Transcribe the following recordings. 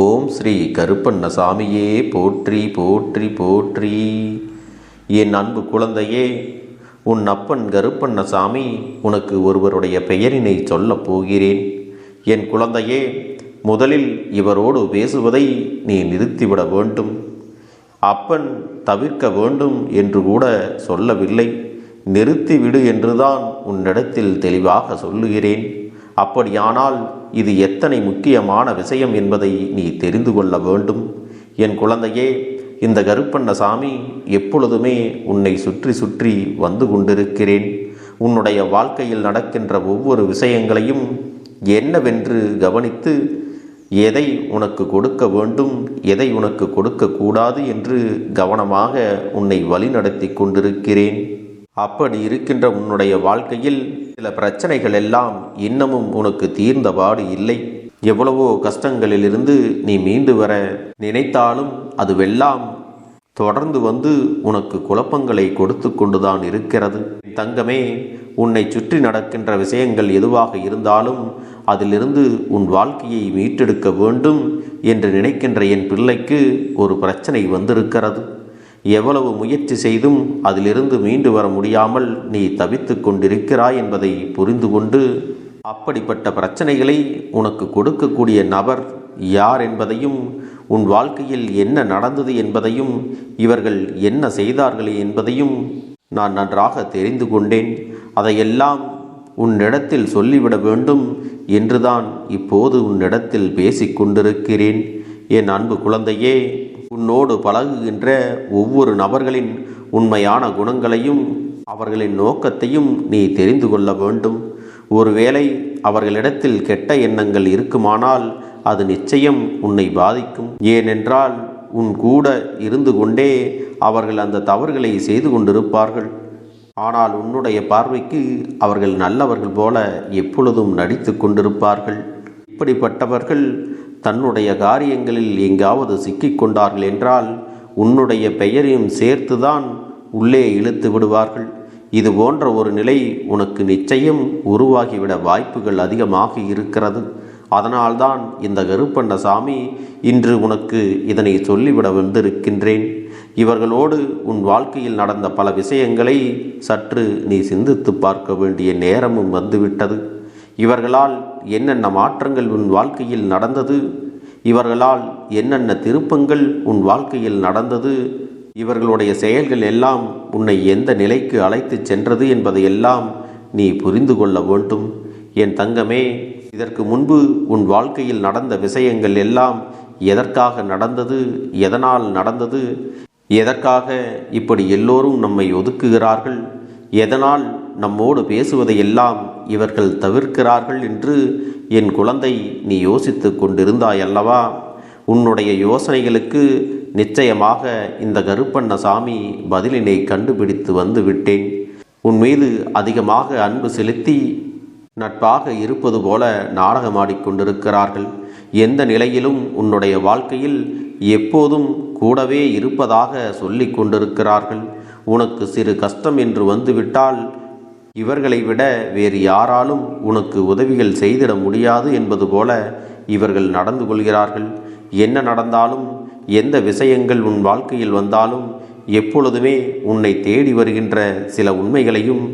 ஓம் ஸ்ரீ கருப்பண்ணசாமியே போற்றி போற்றி போற்றி. என் அன்பு குழந்தையே உன் அப்பன் கருப்பண்ணசாமி உனக்கு ஒருவருடைய பெயரினை சொல்லப் போகிறேன். என் குழந்தையே முதலில் இவரோடு பேசுவதை நீ நிறுத்திவிட வேண்டும். அப்பன் தவிர்க்க வேண்டும் என்று கூட சொல்லவில்லை. நிறுத்திவிடு என்றுதான் உன்னிடத்தில் தெளிவாக சொல்லுகிறேன். அப்படியானால் இது எத்தனை முக்கியமான விஷயம் என்பதை நீ தெரிந்து கொள்ள வேண்டும். என் குழந்தையே இந்த கருப்பண்ணசாமி எப்பொழுதுமே உன்னை சுற்றி சுற்றி வந்து கொண்டிருக்கிறேன். உன்னுடைய வாழ்க்கையில் நடக்கின்ற ஒவ்வொரு விஷயங்களையும் என்னவென்று கவனித்து எதை உனக்கு கொடுக்க வேண்டும் எதை உனக்கு கொடுக்கக்கூடாது என்று கவனமாக உன்னை வழிநடத்தி கொண்டிருக்கிறேன். அப்படி இருக்கின்ற உன்னுடைய வாழ்க்கையில் சில பிரச்சனைகள் எல்லாம் இன்னமும் உனக்கு தீர்ந்தபாடு இல்லை. எவ்வளவோ கஷ்டங்களிலிருந்து நீ மீண்டு வர நினைத்தாலும் அதுவெல்லாம் தொடர்ந்து வந்து உனக்கு குழப்பங்களை கொடுத்து கொண்டுதான் இருக்கிறது. தங்கமே உன்னை சுற்றி நடக்கின்ற விஷயங்கள் எதுவாக இருந்தாலும் அதிலிருந்து உன் வாழ்க்கையை மீட்டெடுக்க வேண்டும் என்று நினைக்கின்ற என் பிள்ளைக்கு ஒரு பிரச்சனை வந்திருக்கிறது. எவ்வளவு முயற்சி செய்தும் அதிலிருந்து மீண்டு வர முடியாமல் நீ தவித்து கொண்டிருக்கிறாய் என்பதை புரிந்து கொண்டு அப்படிப்பட்ட பிரச்சனைகளை உனக்கு கொடுக்கக்கூடிய நபர் யார் என்பதையும் உன் வாழ்க்கையில் என்ன நடந்தது என்பதையும் இவர்கள் என்ன செய்தார்களே என்பதையும் நான் நன்றாக தெரிந்து கொண்டேன். அதையெல்லாம் உன்னிடத்தில் சொல்லிவிட வேண்டும் என்றுதான் இப்போது உன்னிடத்தில் பேசிக்கொண்டிருக்கிறேன். என் அன்பு குழந்தையே உன்னோடு பழகுகின்ற ஒவ்வொரு நபர்களின் உண்மையான குணங்களையும் அவர்களின் நோக்கத்தையும் நீ தெரிந்து கொள்ள வேண்டும். ஒருவேளை அவர்களிடத்தில் கெட்ட எண்ணங்கள் இருக்குமானால் அது நிச்சயம் உன்னை பாதிக்கும். ஏனென்றால் உன் கூட இருந்து கொண்டே அவர்கள் அந்த தவறுகளை செய்து கொண்டிருப்பார்கள். ஆனால் உன்னுடைய பார்வைக்கு அவர்கள் நல்லவர்கள் போல எப்பொழுதும் நடித்து கொண்டிருப்பார்கள். இப்படிப்பட்டவர்கள் தன்னுடைய காரியங்களில் எங்காவது சிக்கிக் கொண்டார்கள் என்றால் உன்னுடைய பெயரையும் சேர்த்துதான் உள்ளே இழுத்து விடுவார்கள். இது போன்ற ஒரு நிலை உனக்கு நிச்சயம் உருவாகிவிட வாய்ப்புகள் அதிகமாக இருக்கிறது. அதனால்தான் இந்த கருப்பண்ணசாமி இன்று உனக்கு இதனை சொல்லிவிட வந்திருக்கின்றேன். இவர்களோடு உன் வாழ்க்கையில் நடந்த பல விஷயங்களை சற்று நீ சிந்தித்து பார்க்க வேண்டிய நேரமும் வந்துவிட்டது. இவர்களால் என்னென்ன மாற்றங்கள் உன் வாழ்க்கையில் நடந்தது? இவர்களால் என்னென்ன திருப்பங்கள் உன் வாழ்க்கையில் நடந்தது? இவர்களுடைய செயல்கள் எல்லாம் உன்னை எந்த நிலைக்கு அழைத்து சென்றது என்பதையெல்லாம் நீ புரிந்து கொள்ள வேண்டும். என் தங்கமே இதற்கு முன்பு உன் வாழ்க்கையில் நடந்த விஷயங்கள் எல்லாம் எதற்காக நடந்தது? எதனால் நடந்தது? எதற்காக இப்படி எல்லோரும் நம்மை ஒதுக்குகிறார்கள்? எதனால் நம்மோடு பேசுவதையெல்லாம் இவர்கள் தவிர்க்கிறார்கள் என்று என் குழந்தை நீ யோசித்து கொண்டிருந்தாய் அல்லவா உன்னுடைய யோசனைகளுக்கு நிச்சயமாக இந்த கருப்பண்ண சாமி பதிலினை கண்டுபிடித்து வந்து விட்டேன் உன் மீது அதிகமாக அன்பு செலுத்தி நட்பாக இருப்பது போல நாடகமாடிக்கொண்டிருக்கிறார்கள் எந்த நிலையிலும் உன்னுடைய வாழ்க்கையில் எப்போதும் கூடவே இருப்பதாக சொல்லிக் கொண்டிருக்கிறார்கள். உனக்கு சிறு கஷ்டம் என்று வந்துவிட்டால் இவர்களை விட வேறு யாராலும் உனக்கு உதவிகள் செய்திட முடியாது என்பது போல இவர்கள் நடந்து கொள்கிறார்கள். என்ன நடந்தாலும் எந்த விஷயங்கள் உன் வாழ்க்கையில் வந்தாலும் எப்பொழுதுமே உன்னை தேடி வருகின்ற சில உண்மைகளையும்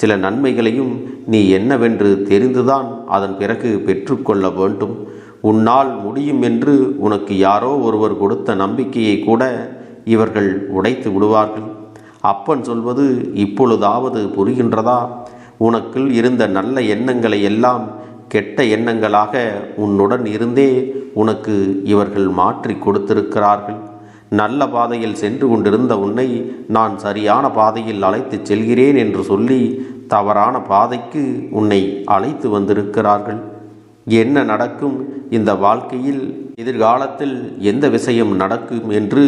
சில நன்மைகளையும் நீ என்னவென்று தெரிந்துதான் அதன் பிறகு பெற்றுக்கொள்ள வேண்டும். உன்னால் முடியும் என்று உனக்கு யாரோ ஒருவர் கொடுத்த நம்பிக்கையை கூட இவர்கள் உடைத்து விடுவார்கள். அப்பன் சொல்வது இப்பொழுதாவது புரிகின்றதா? உனக்குள் இருந்த நல்ல எண்ணங்களை எல்லாம் கெட்ட எண்ணங்களாக உன்னுடன் இருந்தே உனக்கு இவர்கள் மாற்றி கொடுத்திருக்கிறார்கள். நல்ல பாதையில் சென்று கொண்டிருந்த உன்னை நான் சரியான பாதையில் அழைத்துச் செல்கிறேன் என்று சொல்லி தவறான பாதைக்கு உன்னை அழைத்து வந்திருக்கிறார்கள். என்ன நடக்கும்? இந்த வாழ்க்கையில் எதிர்காலத்தில் எந்த விஷயம் நடக்கும் என்று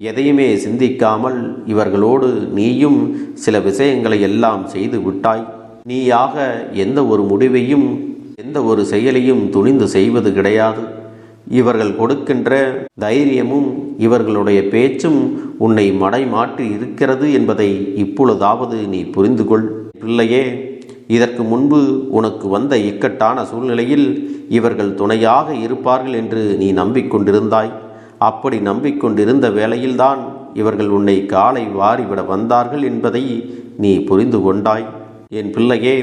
எதையுமே சிந்திக்காமல் இவர்களோடு நீயும் சில விஷயங்களை எல்லாம் செய்து விட்டாய். நீயாக எந்த ஒரு முடிவையும் எந்த ஒரு செயலையும் துணிந்து செய்வது கிடையாது. இவர்கள் கொடுக்கின்ற தைரியமும் இவர்களுடைய பேச்சும் உன்னை மடை மாற்றி இருக்கிறது என்பதை இப்பொழுதாவது நீ புரிந்து கொள் பிள்ளையே இதற்கு முன்பு உனக்கு வந்த இக்கட்டான சூழ்நிலையில் இவர்கள் துணையாக இருப்பார்கள் என்று நீ நம்பிக்கொண்டிருந்தாய். அப்படி நம்பிக்கொண்டிருந்த வேளையில்தான் இவர்கள் உன்னை காலை வாரிவிட வந்தார்கள் என்பதை நீ புரிந்து கொண்டாய். என் பிள்ளையே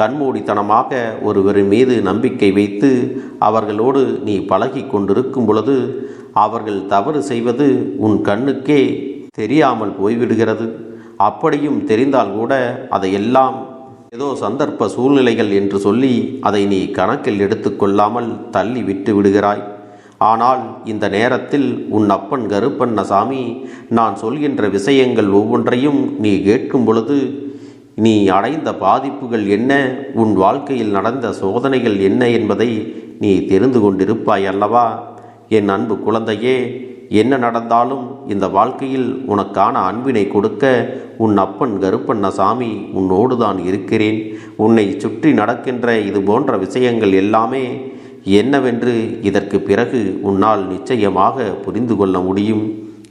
கண்மூடித்தனமாக ஒருவரின் மீது நம்பிக்கை வைத்து அவர்களோடு நீ பழகி கொண்டிருக்கும் பொழுது அவர்கள் தவறு செய்வது உன் கண்ணுக்கே தெரியாமல் போய்விடுகிறது. அப்படியும் தெரிந்தால் கூட அதையெல்லாம் ஏதோ சந்தர்ப்ப சூழ்நிலைகள் என்று சொல்லி அதை நீ கணக்கில் எடுத்துக்கொள்ளாமல் தள்ளி விட்டு விடுகிறாய். ஆனால் இந்த நேரத்தில் உன் அப்பன் கருப்பண்ணசாமி நான் சொல்கின்ற விஷயங்கள் ஒவ்வொன்றையும் நீ கேட்கும் பொழுது நீ அடைந்த பாதிப்புகள் என்ன உன் வாழ்க்கையில் நடந்த சோதனைகள் என்ன என்பதை நீ தெரிந்து கொண்டிருப்பாய் அல்லவா என் அன்பு குழந்தையே என்ன நடந்தாலும் இந்த வாழ்க்கையில் உனக்கான அன்பினை கொடுக்க உன் அப்பன் கருப்பண்ணசாமி உன்னோடு தான் இருக்கிறேன். உன்னை சுற்றி நடக்கின்ற இது போன்ற விஷயங்கள் எல்லாமே என்னவென்று இதற்கு பிறகு உன்னால் நிச்சயமாக புரிந்து கொள்ள முடியும்.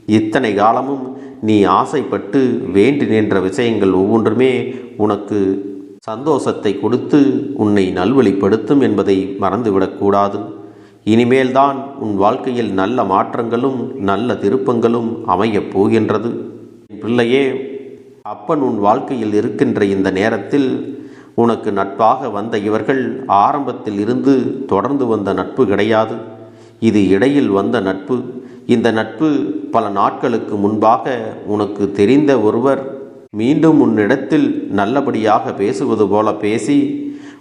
இத்தனை காலமும் நீ ஆசைப்பட்டு வேண்டி நின்ற விஷயங்கள் ஒவ்வொன்றுமே உனக்கு சந்தோஷத்தை கொடுத்து உன்னை நல்வழிப்படுத்தும் என்பதை மறந்துவிடக்கூடாது இனிமேல்தான் உன் வாழ்க்கையில் நல்ல மாற்றங்களும் நல்ல திருப்பங்களும் அமையப் போகின்றது. பிள்ளையே அப்பன் உன் வாழ்க்கையில் இருக்கின்ற இந்த நேரத்தில் உனக்கு நட்பாக வந்த இவர்கள் ஆரம்பத்தில் இருந்து தொடர்ந்து வந்த நட்பு கிடையாது. இது இடையில் வந்த நட்பு. இந்த நட்பு பல நாட்களுக்கு முன்பாக உனக்கு தெரிந்த ஒருவர் மீண்டும் உன்னிடத்தில் நல்லபடியாக பேசுவது போல பேசி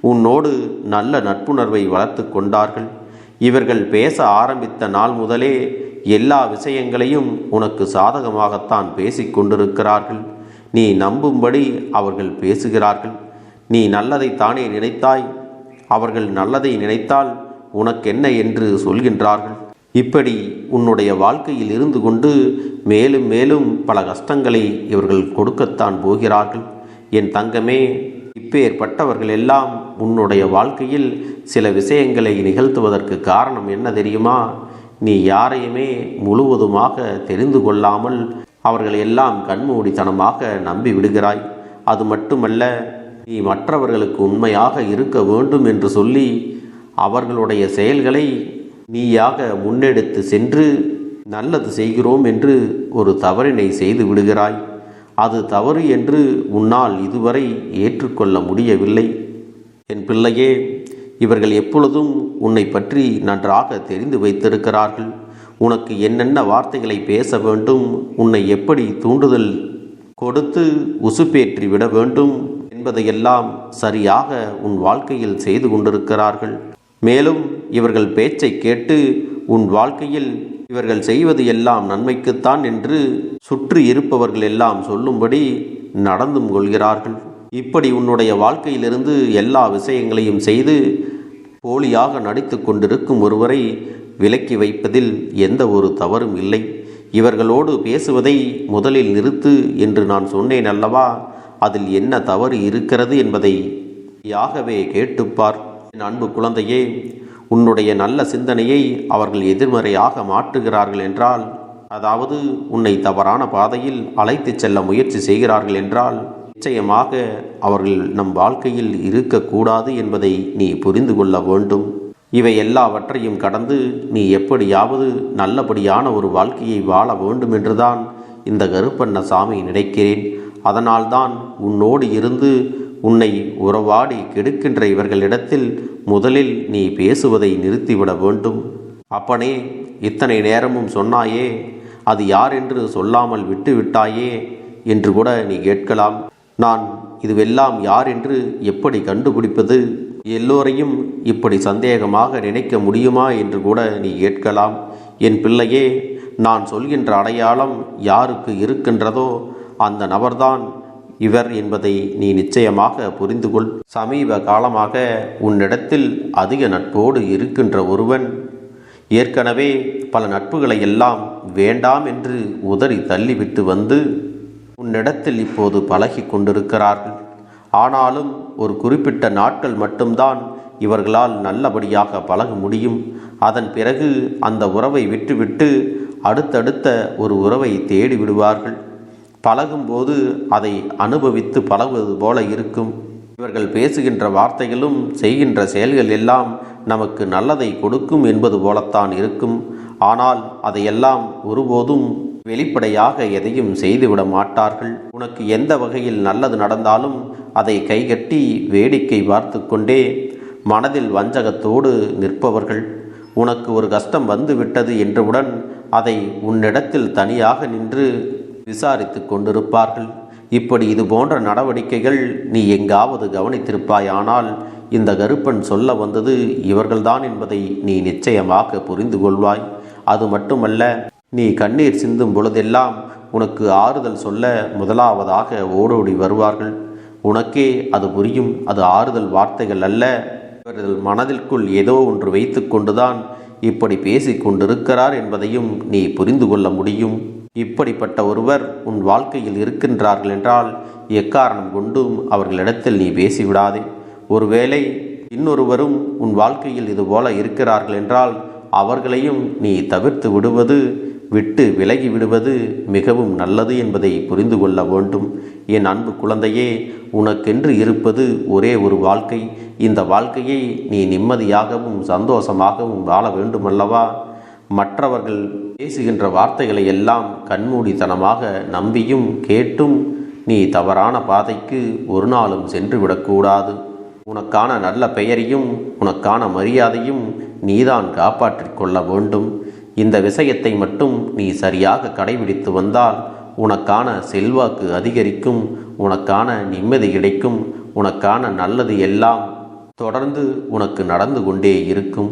உன்னோடு நல்ல நட்புணர்வை வளர்த்து கொண்டார்கள். இவர்கள் பேச ஆரம்பித்த நாள் முதலே எல்லா விஷயங்களையும் உனக்கு சாதகமாகத்தான் பேசிக் கொண்டிருக்கிறார்கள். நீ நம்பும்படி அவர்கள் பேசுகிறார்கள். நீ நல்லதை தானே நினைத்தாய்? அவர்கள் நல்லதை நினைத்தால் உனக்கென்ன என்று சொல்கின்றார்கள். இப்படி உன்னுடைய வாழ்க்கையில் இருந்து கொண்டு மேலும் மேலும் பல கஷ்டங்களை இவர்கள் கொடுக்கத்தான் போகிறார்கள். என் தங்கமே இப்பேற்பட்டவர்கள் எல்லாம் உன்னுடைய வாழ்க்கையில் சில விஷயங்களை நிகழ்த்துவதற்கு காரணம் என்ன தெரியுமா? நீ யாரையுமே முழுவதுமாக தெரிந்து கொள்ளாமல் அவர்கள் எல்லாம் கண்மூடித்தனமாக நம்பி விடுகிறாய் அது மட்டுமல்ல நீ மற்றவர்களுக்கு உண்மையாக இருக்க வேண்டும் என்று சொல்லி அவர்களுடைய செயல்களை நீயாக முன்னெடுத்து சென்று நல்லது செய்கிறோம் என்று ஒரு தவறினை செய்து விடுகிறாய். அது தவறு என்று உன்னால் இதுவரை ஏற்றுக்கொள்ள முடியவில்லை. என் பிள்ளையே இவர்கள் எப்பொழுதும் உன்னை பற்றி நன்றாக தெரிந்து வைத்திருக்கிறார்கள். உனக்கு என்னென்ன வார்த்தைகளை பேச வேண்டும் உன்னை எப்படி தூண்டுதல் கொடுத்து உசுப்பேற்றி விட வேண்டும் என்பதையெல்லாம் சரியாக உன் வாழ்க்கையில் செய்து கொண்டிருக்கிறார்கள். மேலும் இவர்கள் பேச்சை கேட்டு உன் வாழ்க்கையில் இவர்கள் செய்வது எல்லாம் நன்மைக்குத்தான் என்று சுற்றி இருப்பவர்கள் எல்லாம் சொல்லும்படி நடந்தும் கொள்கிறார்கள். இப்படி உன்னுடைய வாழ்க்கையிலிருந்து எல்லா விஷயங்களையும் செய்து போலியாக நடித்து கொண்டிருக்கும் ஒருவரை விலக்கி வைப்பதில் எந்த ஒரு தவறும் இல்லை. இவர்களோடு பேசுவதை முதலில் நிறுத்து என்று நான் சொன்னேன் அல்லவா? அதில் என்ன தவறு இருக்கிறது என்பதை யாகவே கேட்டுப்பார். என் அன்பு குழந்தையே உன்னுடைய நல்ல சிந்தனையை அவர்கள் எதிர்மறையாக மாற்றுகிறார்கள் என்றால் அதாவது உன்னை தவறான பாதையில் அழைத்துச் செல்ல முயற்சி செய்கிறார்கள் என்றால் நிச்சயமாக அவர்கள் நம் வாழ்க்கையில் இருக்கக்கூடாது என்பதை நீ புரிந்து கொள்ள வேண்டும். இவை எல்லாவற்றையும் கடந்து நீ எப்படியாவது நல்லபடியான ஒரு வாழ்க்கையை வாழ வேண்டும் என்றுதான் இந்த கருப்பண்ண சாமி நினைக்கிறேன். அதனால்தான் உன்னோடு இருந்து உன்னை உறவாடி கெடுக்கின்ற இவர்களிடத்தில் முதலில் நீ பேசுவதை நிறுத்திவிட வேண்டும். அப்பனே இத்தனை நேரமும் சொன்னாயே அது யார் என்று சொல்லாமல் விட்டுவிட்டாயே என்று கூட நீ கேட்கலாம். நான் இதுவெல்லாம் யார் என்று எப்படி கண்டுபிடிப்பது? எல்லோரையும் இப்படி சந்தேகமாக நினைக்க முடியுமா என்று கூட நீ கேட்கலாம். என் பிள்ளையே நான் சொல்கின்ற அடையாளம் யாருக்கு இருக்கின்றதோ அந்த நபர்தான் இவர் என்பதை நீ நிச்சயமாக புரிந்து கொள் சமீப காலமாக உன்னிடத்தில் அதிக நட்போடு இருக்கின்ற ஒருவன் ஏற்கனவே பல நட்புகளை எல்லாம் வேண்டாம் என்று உதறி தள்ளிவிட்டு வந்து உன்னிடத்தில் இப்போது பழகி கொண்டிருக்கிறார்கள். ஆனாலும் ஒரு குறிப்பிட்ட நாட்கள் மட்டும்தான் இவர்களால் நல்லபடியாக பழக முடியும். அதன் பிறகு அந்த உறவை விட்டுவிட்டு அடுத்தடுத்த ஒரு உறவை தேடி விடுவார்கள் பழகும்போது அதை அனுபவித்து பழகுவது போல இருக்கும். இவர்கள் பேசுகின்ற வார்த்தைகளும் செய்கின்ற செயல்கள் எல்லாம் நமக்கு நல்லதை கொடுக்கும் என்பது போலத்தான் இருக்கும். ஆனால் அதையெல்லாம் ஒருபோதும் வெளிப்படையாக எதையும் செய்துவிட மாட்டார்கள். உனக்கு எந்த வகையில் நல்லது நடந்தாலும் அதை கைகட்டி வேடிக்கை பார்த்து கொண்டே மனதில் வஞ்சகத்தோடு நிற்பவர்கள். உனக்கு ஒரு கஷ்டம் வந்துவிட்டது என்றவுடன் அதை உன்னிடத்தில் தனியாக நின்று விசாரித்து கொண்டிருப்பார்கள். இப்படி இது போன்ற நடவடிக்கைகள் நீ எங்காவது கவனித்திருப்பாயானால் இந்த கருப்பன் சொல்ல வந்தது இவர்கள்தான் என்பதை நீ நிச்சயமாக புரிந்து கொள்வாய். அது மட்டுமல்ல நீ கண்ணீர் சிந்தும் பொழுதெல்லாம் உனக்கு ஆறுதல் சொல்ல முதலாவதாக ஓடோடி வருவார்கள். உனக்கே அது புரியும். அது ஆறுதல் வார்த்தைகள் அல்ல. இவர்கள் மனதிற்குள் ஏதோ ஒன்று வைத்து கொண்டுதான் இப்படி பேசிக் கொண்டிருக்கிறார் என்பதையும் நீ புரிந்து கொள்ள முடியும். இப்படிப்பட்ட ஒருவர் உன் வாழ்க்கையில் இருக்கின்றார்கள் என்றால் எக்காரணம் கொண்டும் அவர்களிடத்தில் நீ பேசிவிடாதே. ஒருவேளை இன்னொருவரும் உன் வாழ்க்கையில் இதுபோல இருக்கிறார்கள் என்றால் அவர்களையும் நீ தவிர்த்து விடுவது விட்டு விலகி விடுவது மிகவும் நல்லது என்பதை புரிந்து கொள்ள வேண்டும். என் அன்பு குழந்தையே உனக்கென்று இருப்பது ஒரே ஒரு வாழ்க்கை. இந்த வாழ்க்கையை நீ நிம்மதியாகவும் சந்தோஷமாகவும் வாழ வேண்டுமல்லவா? மற்றவர்கள் பேசுகின்ற வார்த்தைகளை எல்லாம் கண்மூடித்தனமாக நம்பியும் கேட்டும் நீ தவறான பாதைக்கு ஒரு நாளும் சென்று விடக்கூடாது. உனக்கான நல்ல பெயரையும் உனக்கான மரியாதையும் நீதான் காப்பாற்றிக் கொள்ள வேண்டும். இந்த விஷயத்தை மட்டும் நீ சரியாக கடைபிடித்து வந்தால் உனக்கான செல்வாக்கு அதிகரிக்கும் உனக்கான நிம்மதி கிடைக்கும் உனக்கான நல்லது எல்லாம் தொடர்ந்து உனக்கு நடந்து கொண்டே இருக்கும்.